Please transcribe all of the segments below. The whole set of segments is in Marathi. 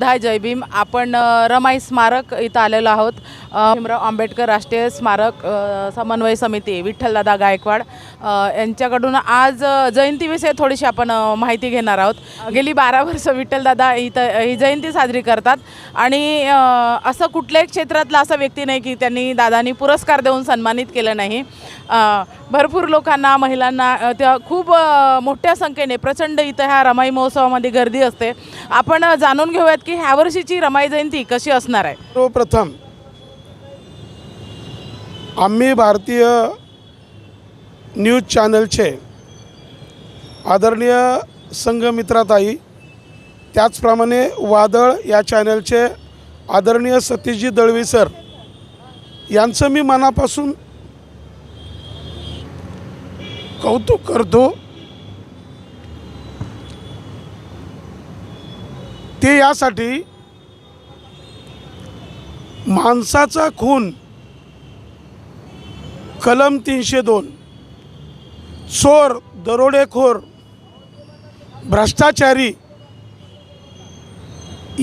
धाय जय भीम. आपण रमाई स्मारक इथं आलेलो आहोत. भीमराव आंबेडकर राष्ट्रीय स्मारक समन्वय समिती विठ्ठलदादा गायकवाड. यांच्याकडून आज जयंतीविषयी थोडीशी आपण माहिती घेणार आहोत. गेली बारा वर्ष विठ्ठलदादा इथं ही जयंती साजरी करतात. आणि असं कुठल्याही क्षेत्रातला असा व्यक्ती नाही की त्यांनी दादानी पुरस्कार देऊन सन्मानित केलं नाही. भरपूर लोकांना महिलांना त्या खूप मोठ्या संख्येने प्रचंड इथं ह्या रमाई महोत्सवामध्ये गर्दी असते. आपण जाणून घेऊयात की ह्या वर्षीची रमाई जयंती कशी असणार आहे? सर्वप्रथम आम्ही भारतीय न्यूज चॅनलचे आदरणीय संघमित्राताई त्याचप्रमाणे वादळ या चॅनलचे आदरणीय सतीशजी दळवी सर यांचं मी मनापासून कौतुक करतो. ते यासाठी माणसाचा खून कलम तीनशे दोन चोर दरोडेखोर भ्रष्टाचारी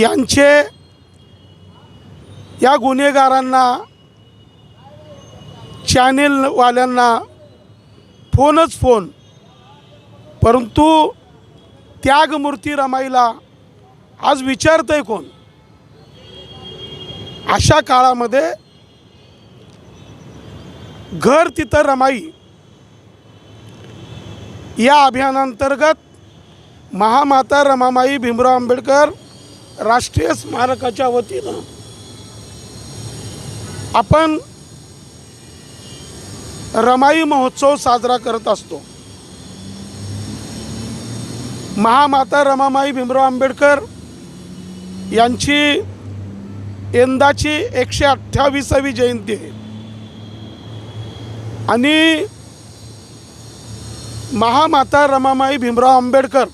यांचे या गुन्हेगारांना चॅनेलवाल्यांना फोनच फोन. परंतु त्यागमूर्ती रमाईला आज विचारतंय कोण? अशा काळामध्ये घर तिथं रमाई. या अभियानांतर्गत महामाता रमामाई भीमराव आंबेडकर राष्ट्रीय स्मारकाच्या वतीनं आपण रमाई महोत्सव साजरा करत असतो. महामाता रमामाई भीमराव आंबेडकर यांची यंदाची एकशे अठ्ठावीसावी जयंती आहे. आणि महामाता रमामाई भीमराव आंबेडकर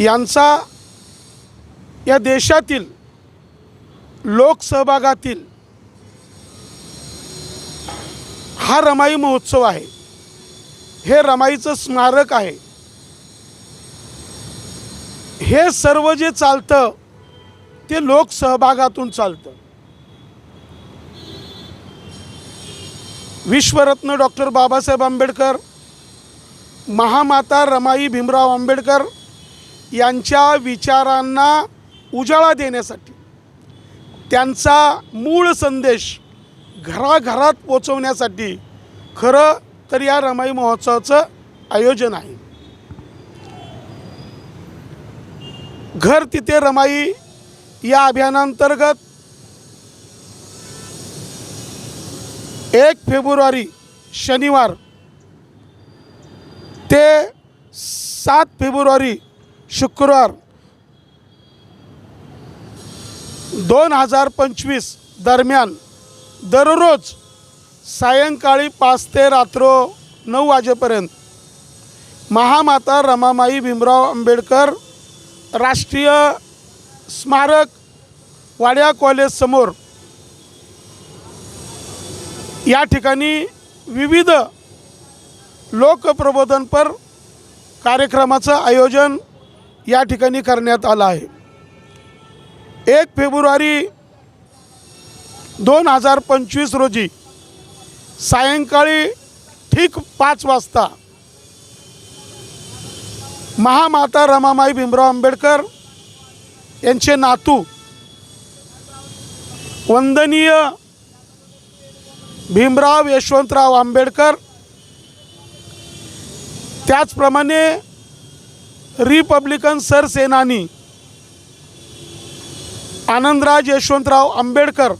यांचा या देशातील लोकसहभागातील हा रमाई महोत्सव आहे. हे रमाईचं स्मारक आहे. हे सर्व जे चालतं ते लोकसहभागातून चालतं. विश्वरत्न डॉक्टर बाबासाहेब आंबेडकर महामाता रमाई भीमराव आंबेडकर यांच्या विचारांना उजाळा देण्यासाठी त्यांचा मूळ संदेश घराघरात पोचवण्यासाठी खरं तर या रमाई महोत्सवाचं आयोजन आहे. घर तिथे रमाई या अभियानांतर्गत एक फेब्रुवारी शनिवार ते सात फेब्रुवारी शुक्रवार दोन हजार पंचवीस दरम्यान दररोज सायंकाळी पाच ते रात्र नऊ वाजेपर्यंत महामाता रमामाई भीमराव आंबेडकर राष्ट्रीय स्मारक वाड्या कॉलेजसमोर या ठिकाणी विविध लोकप्रबोधनपर कार्यक्रमाचं आयोजन या ठिकाणी करण्यात आलं आहे. एक फेब्रुवारी दोन हजार पंचवीस रोजी सायंकाळी ठीक पाच वाजता महामाता रमामाई भीमराव आंबेडकर यांचे नातू वंदनीय भीमराव यशवंतराव आंबेडकर त्याचप्रमाणे रिपब्लिकन सरसेनानी आनंदराज यशवंतराव आंबेडकर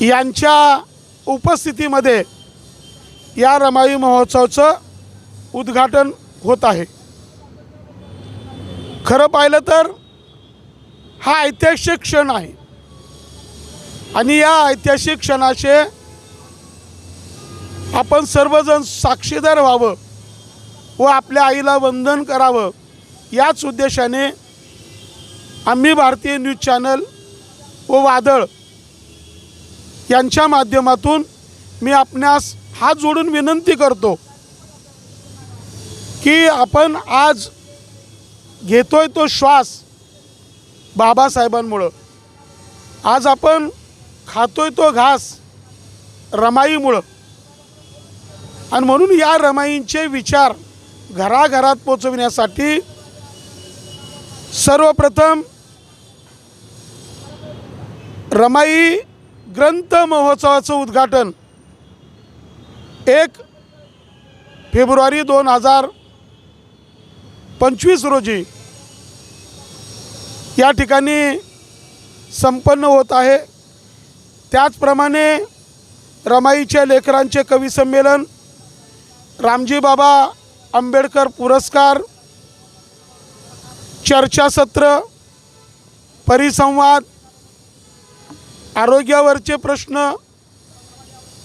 यांच्या उपस्थितीमध्ये या रमाई महोत्सवाचं उद्घाटन होत आहे. खरं पाहिलं तर हा ऐतिहासिक क्षण आहे. आणि या ऐतिहासिक क्षणाचे आपण सर्वजण साक्षीदार व्हावं व आपल्या आईला वंदन करावं याच उद्देशाने आम्ही भारतीय न्यूज चॅनल व वादळ यांच्या माध्यमातून मी आपणास हात जोडून विनंती करतो की आपण आज घेतोय तो श्वास बाबासाहेबांमुळं. आज आपण खातोय तो घास रमाईमुळं. आणि म्हणून या रमाईंचे विचार घराघरात पोचविण्यासाठी सर्वप्रथम रमाई ग्रंथ महोत्सवाचं उद्घाटन एक फेब्रुवारी दोन हजार पंचवीस रोजी या ठिकाणी संपन्न होत आहे. त्याचप्रमाणे रमाईच्या लेकरांचे कविसंमेलन रामजी बाबा आंबेडकर पुरस्कार चर्चासत्र परिसंवाद आरोग्यावरचे प्रश्न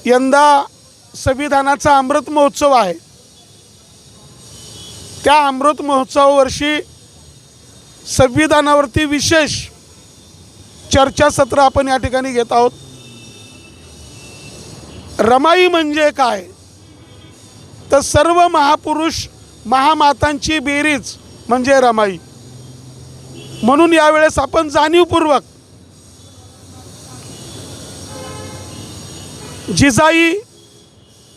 यंदा संविधानाचा अमृत महोत्सव आहे. त्या अमृत महोत्सवावर्षी संविधानावरती विशेष चर्चासत्र आपण या ठिकाणी घेत आहोत. रमाई म्हणजे काय? तर सर्व महापुरुष महामातांची बेरीज म्हणजे रमाई. म्हणून यावेळेस आपण जाणीवपूर्वक जिजाई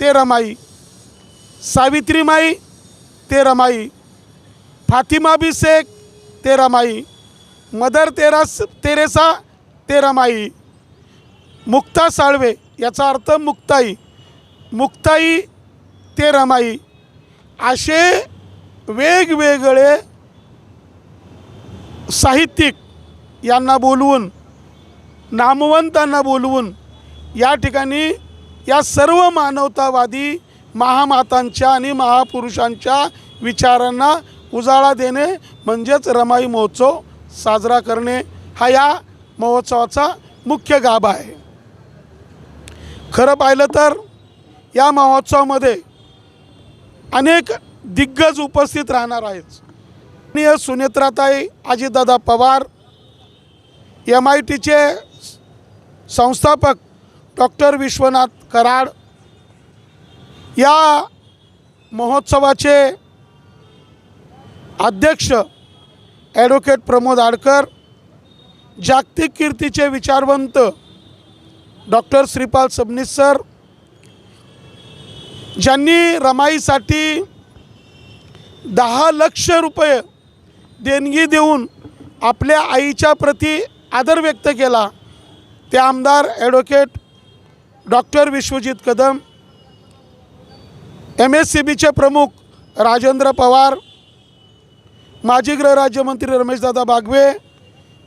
ते रमाई सावित्रीमाई ते रमाई फातिमा बी शेख ते रमाई मदर तेरास तेरेसा ते रमाई मुक्ता साळवे याचा अर्थ मुक्ताई मुक्ताई ते रमाई असे वेगवेगळे साहित्यिक यांना बोलवून नामवंतांना बोलवून या ठिकाणी या सर्व मानवतावादी महामातांच्या आणि महापुरुषांच्या विचारांना उजाळा देणे म्हणजेच रमाई महोत्सव साजरा करणे हा या महोत्सवाचा मुख्य गाभा आहे. खरं पाहिलं तर या महोत्सवामध्ये अनेक दिग्गज उपस्थित राहणार आहेत. आणि सुनेत्राताई अजितदादा पवार एम आय टीचे संस्थापक डॉक्टर विश्वनाथ कराड या महोत्सवाचे अध्यक्ष ॲडव्होकेट प्रमोद आडकर जागतिक कीर्तीचे विचारवंत डॉक्टर श्रीपाल सबनीस सर ज्यांनी रमाईसाठी दहा लक्ष रुपये देणगी देऊन आपल्या आईच्या प्रती आदर व्यक्त केला ते आमदार advocate doctor Vishwajit Kadam M S C बीचे प्रमुख राजेंद्र पवार माजी गृहराज्यमंत्री रमेशदादा बागवे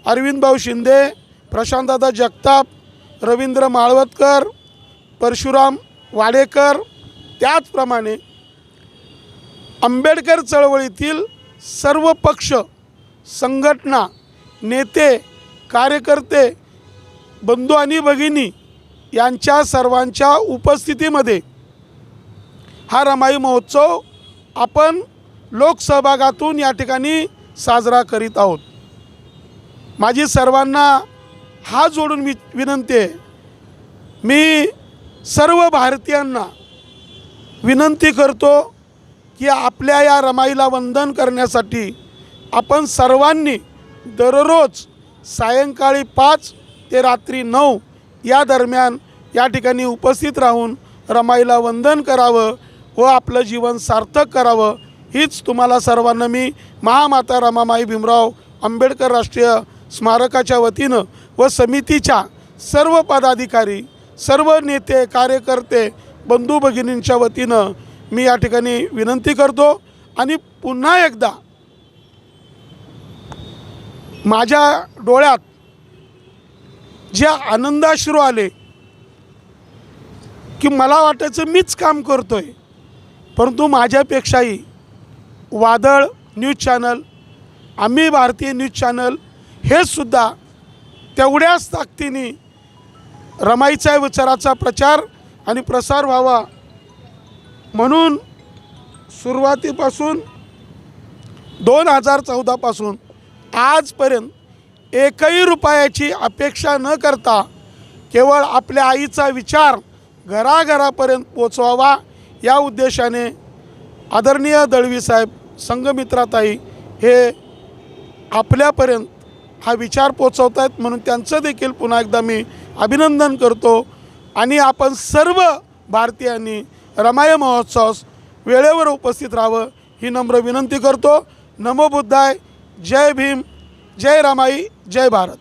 अरविंदभाऊ शिंदे प्रशांतदादा जगताप रवींद्र माळवतकर परशुराम वाडेकर. त्याचप्रमाणे आंबेडकर चळवळीतील सर्व पक्ष संघटना नेते कार्यकर्ते बंधू आणि भगिनी यांच्या सर्वांच्या उपस्थितीमध्ये हा रमाई महोत्सव आपण लोकसहभागातून या ठिकाणी साजरा करीत आहोत. माझी सर्वांना हात जोडून मी विनंती आहे. मी सर्व भारतीयांना विनंती करतो की आपल्या या रमाईला वंदन करण्यासाठी आपण सर्वांनी दररोज सायंकाळी पाच ते रात्री नऊ या दरम्यान या ठिकाणी उपस्थित राहून रमाईला वंदन करावं व आपलं जीवन सार्थक करावं हीच तुम्हाला सर्वांना मी महामाता रमामाई भीमराव आंबेडकर राष्ट्रीय स्मारकाच्या वतीनं व समितीच्या सर्व पदाधिकारी सर्व नेते कार्यकर्ते बंधू भगिनींच्या वतीनं मी या ठिकाणी विनंती करतो आणि पुन्हा एकदा माझ्या डोळ्यात जे आनंदाश्रू आले की मला वाटायचं मीच काम करतोय. परंतु माझ्यापेक्षाही वादळ न्यूज चॅनल आम्ही भारतीय न्यूज चॅनल हे सुद्धा तेवढ्याच ताकदीने रमाईचा विचाराचा प्रचार आणि प्रसार व्हावा म्हणून सुरुवातीपासून दोन हजार चौदापासून आजपर्यंत एकही रुपयाची अपेक्षा न करता केवळ आपल्या आईचा विचार घराघरापर्यंत पोचवावा या उद्देशाने आदरणीय दळवी साहेब संघमित्राताई हे आपल्यापर्यंत हा विचार पोचवत आहेत म्हणून त्यांचं देखील पुन्हा एकदा मी अभिनंदन करतो. आणि आपण सर्व भारतीयांनी रमाय महोत्सवास वेळेवर उपस्थित राहावं ही नम्र विनंती करतो. नमो बुद्धाय. जय भीम. जय रमाई. जय भारत.